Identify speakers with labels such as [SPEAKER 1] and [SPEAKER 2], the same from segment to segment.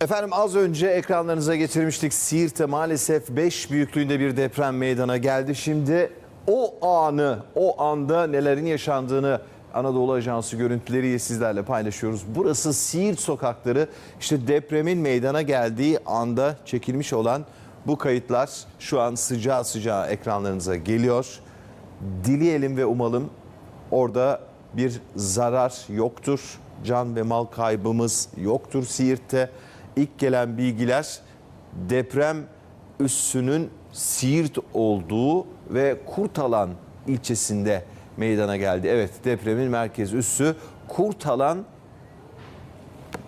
[SPEAKER 1] Efendim az önce ekranlarınıza getirmiştik. Siirt'te maalesef 5 büyüklüğünde bir deprem meydana geldi. Şimdi o anı, o anda nelerin yaşandığını Anadolu Ajansı görüntüleriyle sizlerle paylaşıyoruz. Burası Siirt sokakları. İşte depremin meydana geldiği anda çekilmiş olan bu kayıtlar şu an sıcağı sıcağı ekranlarınıza geliyor. Dileyelim ve umalım orada bir zarar yoktur. Can ve mal kaybımız yoktur Siirt'te. İlk gelen bilgiler deprem üssünün Siirt olduğu ve Kurtalan ilçesinde meydana geldi. Evet depremin merkez üssü Kurtalan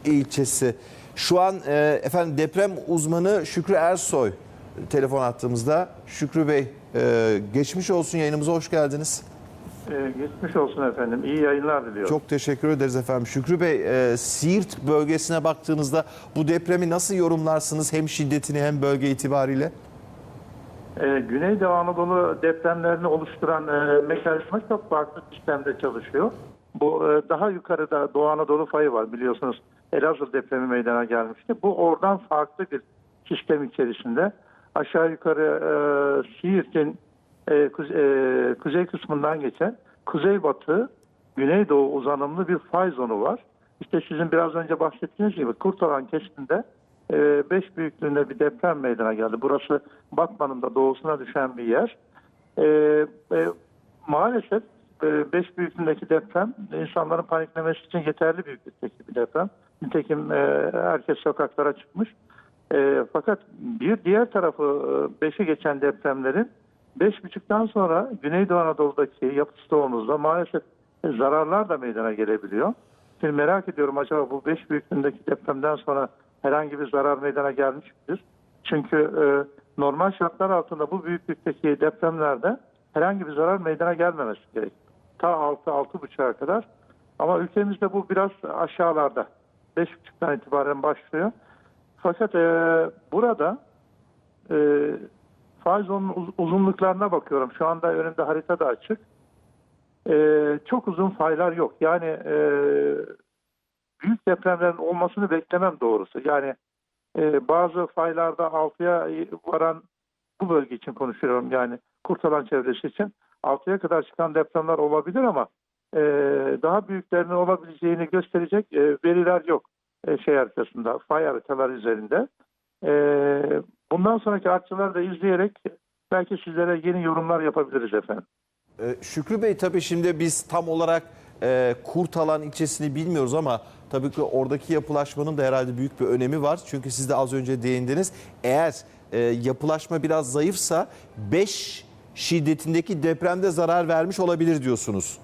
[SPEAKER 1] ilçesi. Şu an e, efendim deprem uzmanı Şükrü Ersoy telefon attığımızda. Şükrü Bey e, geçmiş olsun yayınımıza hoş geldiniz.
[SPEAKER 2] Ee, geçmiş olsun efendim. İyi yayınlar diliyorum.
[SPEAKER 1] Çok teşekkür ederiz efendim. Şükrü Bey, e, Siirt bölgesine baktığınızda bu depremi nasıl yorumlarsınız hem şiddetini hem bölge itibariyle?
[SPEAKER 2] Ee, Güneydoğu Anadolu depremlerini oluşturan e, mekanizma çok farklı sistemde çalışıyor. Bu e, daha yukarıda Doğu Anadolu fayı var biliyorsunuz. Elazığ depremi meydana gelmişti. Bu oradan farklı bir sistem içerisinde. Aşağı yukarı e, Siirt'in e, kuze- e, kuzey kısmından geçen kuzeybatı güneydoğu uzanımlı bir fay zonu var. İşte sizin biraz önce bahsettiğiniz gibi Kurtalan kesiminde 5 büyüklüğünde bir deprem meydana geldi. Burası Batman'ın da doğusuna düşen bir yer. E, e, maalesef 5 büyüklüğündeki deprem insanların paniklemesi için yeterli büyüklükteki bir deprem. Nitekim e, herkes sokaklara çıkmış. E, fakat bir diğer tarafı 5'i geçen depremlerin 5.5'tan sonra Güneydoğu Anadolu'daki yapı stoğumuzda maalesef zararlar da meydana gelebiliyor. Şimdi merak ediyorum acaba bu 5 büyüklüğündeki depremden sonra herhangi bir zarar meydana gelmiş midir? Çünkü e, normal şartlar altında bu büyüklükteki depremlerde herhangi bir zarar meydana gelmemesi gerek. Ta 6-6.5'a kadar. Ama ülkemizde bu biraz aşağılarda. 5.5'tan itibaren başlıyor. Fakat e, burada faiz uz- uzunluklarına bakıyorum. Şu anda önümde harita da açık. E, çok uzun faylar yok. Yani e, büyük depremlerin olmasını beklemem doğrusu. Yani e, bazı faylarda 6'ya varan bu bölge için konuşuyorum. Yani Kurtalan çevresi için 6'ya kadar çıkan depremler olabilir ama e, daha büyüklerinin olabileceğini gösterecek e, veriler yok e, şey haritasında, fay haritaları üzerinde. E, bundan sonraki artçıları da izleyerek belki sizlere yeni yorumlar yapabiliriz efendim.
[SPEAKER 1] E, Şükrü Bey tabii şimdi biz tam olarak e, Kurtalan ilçesini bilmiyoruz ama tabii ki oradaki yapılaşmanın da herhalde büyük bir önemi var. Çünkü siz de az önce değindiniz. Eğer e, yapılaşma biraz zayıfsa 5 şiddetindeki depremde zarar vermiş olabilir diyorsunuz.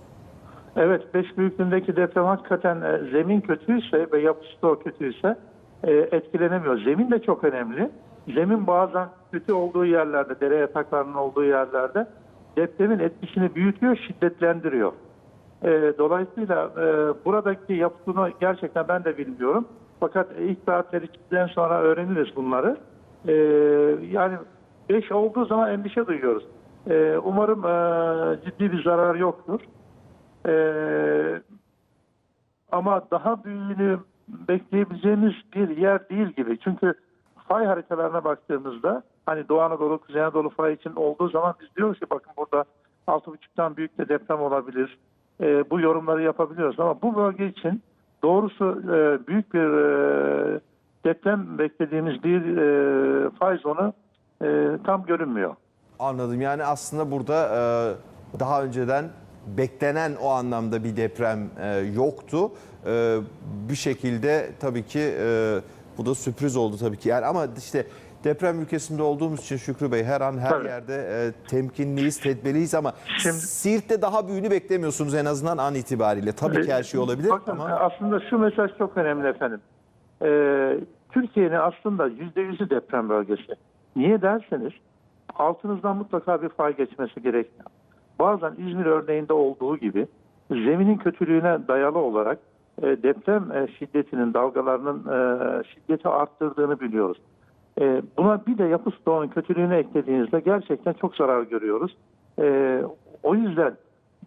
[SPEAKER 2] Evet, 5 büyüklüğündeki deprem hakikaten e, zemin kötüyse ve yapısı da kötüyse e, etkilenemiyor. Zemin de çok önemli. Zemin bazen kötü olduğu yerlerde, dere yataklarının olduğu yerlerde depremin etkisini büyütüyor, şiddetlendiriyor. E, dolayısıyla e, buradaki yapısını gerçekten ben de bilmiyorum. Fakat ilk saatleri çıktıktan sonra öğreniriz bunları. E, yani 5 olduğu zaman endişe duyuyoruz. E, umarım e, ciddi bir zarar yoktur. Ee, ama daha büyüğünü bekleyebileceğimiz bir yer değil gibi. Çünkü fay haritalarına baktığımızda hani Doğu Anadolu, Kuzey Anadolu fay için olduğu zaman biz diyoruz ki bakın burada 6.5'tan büyük de deprem olabilir. Ee, bu yorumları yapabiliyoruz ama bu bölge için doğrusu e, büyük bir e, deprem beklediğimiz bir e, fay zonu e, tam görünmüyor.
[SPEAKER 1] Anladım. Yani aslında burada e, daha önceden beklenen o anlamda bir deprem e, yoktu. E, bir şekilde tabii ki e, bu da sürpriz oldu tabii ki. Yani ama işte deprem ülkesinde olduğumuz için Şükrü Bey her an her
[SPEAKER 2] Tabii.
[SPEAKER 1] yerde e, temkinliyiz, tedbirliyiz ama
[SPEAKER 2] Şimdi-
[SPEAKER 1] Siirt'te daha büyüğünü beklemiyorsunuz en azından an itibariyle. Tabii ki her şey olabilir
[SPEAKER 2] Bakın
[SPEAKER 1] ama
[SPEAKER 2] aslında şu mesaj çok önemli efendim. Ee, Türkiye'nin aslında yüzde yüzü deprem bölgesi. Niye derseniz altınızdan mutlaka bir fay geçmesi gerekmiyor. Bazen İzmir örneğinde olduğu gibi zeminin kötülüğüne dayalı olarak e, deprem e, şiddetinin dalgalarının e, şiddeti arttırdığını biliyoruz. E, buna bir de yapı stoğunun kötülüğünü eklediğinizde gerçekten çok zarar görüyoruz. E, o yüzden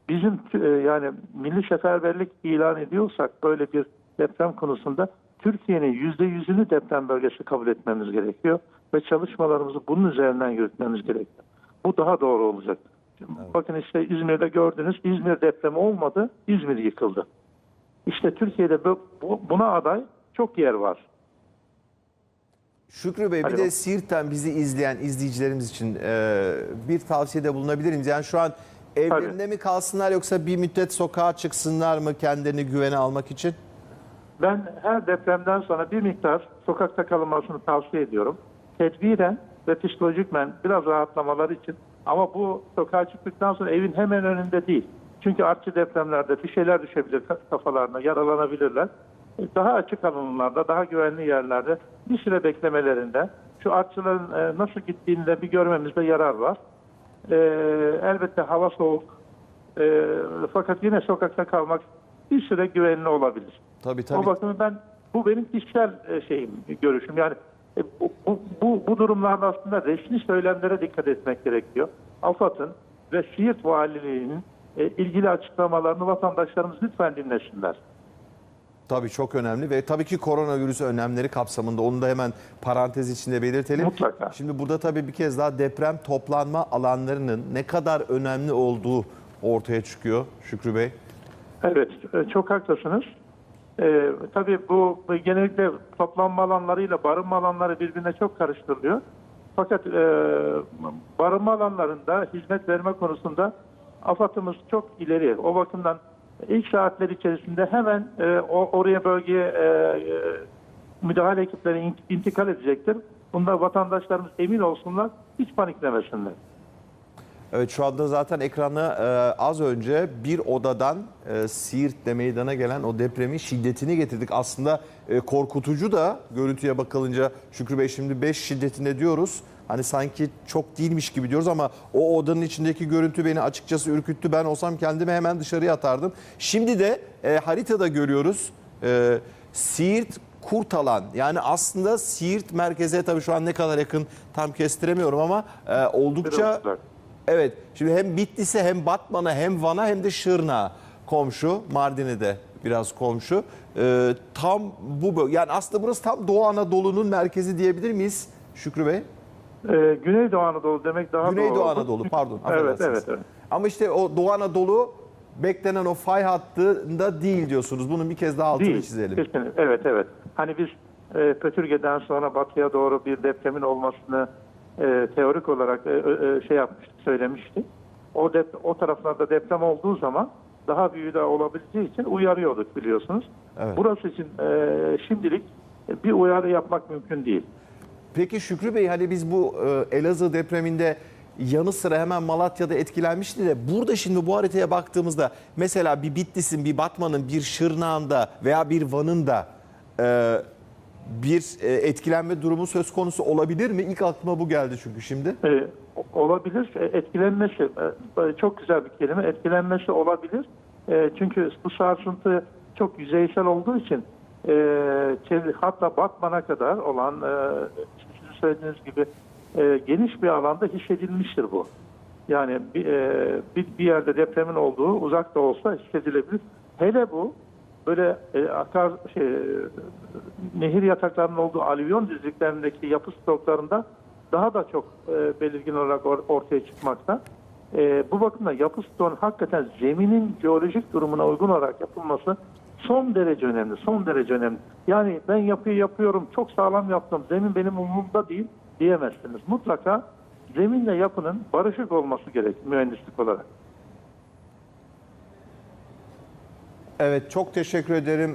[SPEAKER 2] bizim e, yani milli seferberlik ilan ediyorsak böyle bir deprem konusunda Türkiye'nin yüzde yüzünü deprem bölgesi kabul etmemiz gerekiyor ve çalışmalarımızı bunun üzerinden yürütmemiz gerekiyor. Bu daha doğru olacak. Bakın işte İzmir'de gördünüz İzmir depremi olmadı, İzmir yıkıldı. İşte Türkiye'de bu- bu- buna aday çok yer var.
[SPEAKER 1] Şükrü Bey bir
[SPEAKER 2] Alo.
[SPEAKER 1] de Siirt'ten bizi izleyen izleyicilerimiz için e, bir tavsiyede bulunabilir miyiz? Yani şu an evlerinde mi kalsınlar yoksa bir müddet sokağa çıksınlar mı kendilerini güvene almak için?
[SPEAKER 2] Ben her depremden sonra bir miktar sokakta kalınmasını tavsiye ediyorum. Tedbiren ve psikolojikmen biraz rahatlamaları için. Ama bu sokağa çıktıktan sonra evin hemen önünde değil. Çünkü artçı depremlerde bir şeyler düşebilir ka- kafalarına, yaralanabilirler. E, Daha açık alanlarda, daha güvenli yerlerde bir süre beklemelerinde şu artçıların e, nasıl gittiğini de bir görmemizde yarar var. E, elbette hava soğuk. Fakat yine sokakta kalmak bir süre güvenli olabilir.
[SPEAKER 1] Tabii
[SPEAKER 2] O
[SPEAKER 1] tabii.
[SPEAKER 2] bakımdan ben bu benim kişisel şeyim, görüşüm. Yani bu, bu, bu, bu durumlarda aslında resmi söylemlere dikkat etmek gerekiyor. AFAD'ın ve Siirt Valiliği'nin e, ilgili açıklamalarını vatandaşlarımız lütfen dinlesinler.
[SPEAKER 1] Tabii çok önemli ve tabii ki koronavirüs önlemleri kapsamında onu da hemen parantez içinde belirtelim.
[SPEAKER 2] Mutlaka.
[SPEAKER 1] Şimdi burada tabii bir kez daha deprem toplanma alanlarının ne kadar önemli olduğu ortaya çıkıyor Şükrü Bey.
[SPEAKER 2] Evet, e, çok haklısınız. Ee, tabii bu bu genellikle toplanma alanlarıyla barınma alanları birbirine çok karıştırılıyor. Fakat e, barınma alanlarında hizmet verme konusunda AFAD'ımız çok ileri. O bakımdan ilk saatler içerisinde hemen e, oraya bölgeye e, e, müdahale ekipleri in- intikal edecektir. Bunda vatandaşlarımız emin olsunlar, hiç paniklemesinler.
[SPEAKER 1] Evet şu anda zaten ekrana e, az önce bir odadan e, Siirt'te meydana gelen o depremin şiddetini getirdik. Aslında e, korkutucu da görüntüye bakılınca Şükrü Bey şimdi 5 şiddetinde diyoruz. Hani sanki çok değilmiş gibi diyoruz ama o odanın içindeki görüntü beni açıkçası ürküttü. Ben olsam kendimi hemen dışarıya atardım. Şimdi de e, haritada görüyoruz e, Siirt Kurtalan yani aslında Siirt merkeze tabii şu an ne kadar yakın tam kestiremiyorum ama e, oldukça. Evet. Şimdi hem Bitlis'e hem Batman'a hem Van'a hem de Şırnak'a komşu. Mardin'e de biraz komşu. Ee, tam bu yani aslında burası tam Doğu Anadolu'nun merkezi diyebilir miyiz Şükrü Bey?
[SPEAKER 2] Ee, Güneydoğu Anadolu demek daha
[SPEAKER 1] Güneydoğu
[SPEAKER 2] doğru.
[SPEAKER 1] Anadolu pardon.
[SPEAKER 2] Evet, evet, evet.
[SPEAKER 1] Ama işte o Doğu Anadolu beklenen o fay hattında değil diyorsunuz. Bunun bir kez daha altını
[SPEAKER 2] Değil.
[SPEAKER 1] çizelim.
[SPEAKER 2] Kesinlikle. Evet evet. Hani biz e, Pötürge'den sonra batıya doğru bir depremin olmasını e, teorik olarak e, e, şey yapmıştık, söylemiştik. O dep o taraflarda deprem olduğu zaman daha büyüğü de olabileceği için uyarıyorduk biliyorsunuz.
[SPEAKER 1] Evet.
[SPEAKER 2] Burası için e, şimdilik bir uyarı yapmak mümkün değil.
[SPEAKER 1] Peki Şükrü Bey hani biz bu e, Elazığ depreminde yanı sıra hemen Malatya'da etkilenmişti de burada şimdi bu haritaya baktığımızda mesela bir Bitlis'in, bir Batman'ın, bir Şırnak'ın veya bir Van'ın da e, bir e, etkilenme durumu söz konusu olabilir mi? İlk aklıma bu geldi çünkü şimdi.
[SPEAKER 2] E, olabilir. E, Etkilenmesi e, çok güzel bir kelime. Etkilenmesi olabilir. E, çünkü bu sarsıntı çok yüzeysel olduğu için e, hatta Batman'a kadar olan e, sizin söylediğiniz gibi e, geniş bir alanda hissedilmiştir bu. Yani bir, e, bir, bir yerde depremin olduğu uzak da olsa hissedilebilir. Hele bu böyle e, akar şey, nehir yataklarının olduğu alüvyon düzlüklerindeki yapı stoklarında daha da çok e, belirgin olarak or- ortaya çıkmakta. E, bu bakımdan yapı stoğun hakikaten zeminin jeolojik durumuna uygun olarak yapılması son derece önemli. Son derece önemli. Yani ben yapıyı yapıyorum, çok sağlam yaptım, zemin benim umurumda değil diyemezsiniz. Mutlaka zeminle yapının barışık olması gerek mühendislik olarak.
[SPEAKER 1] Evet çok teşekkür ederim.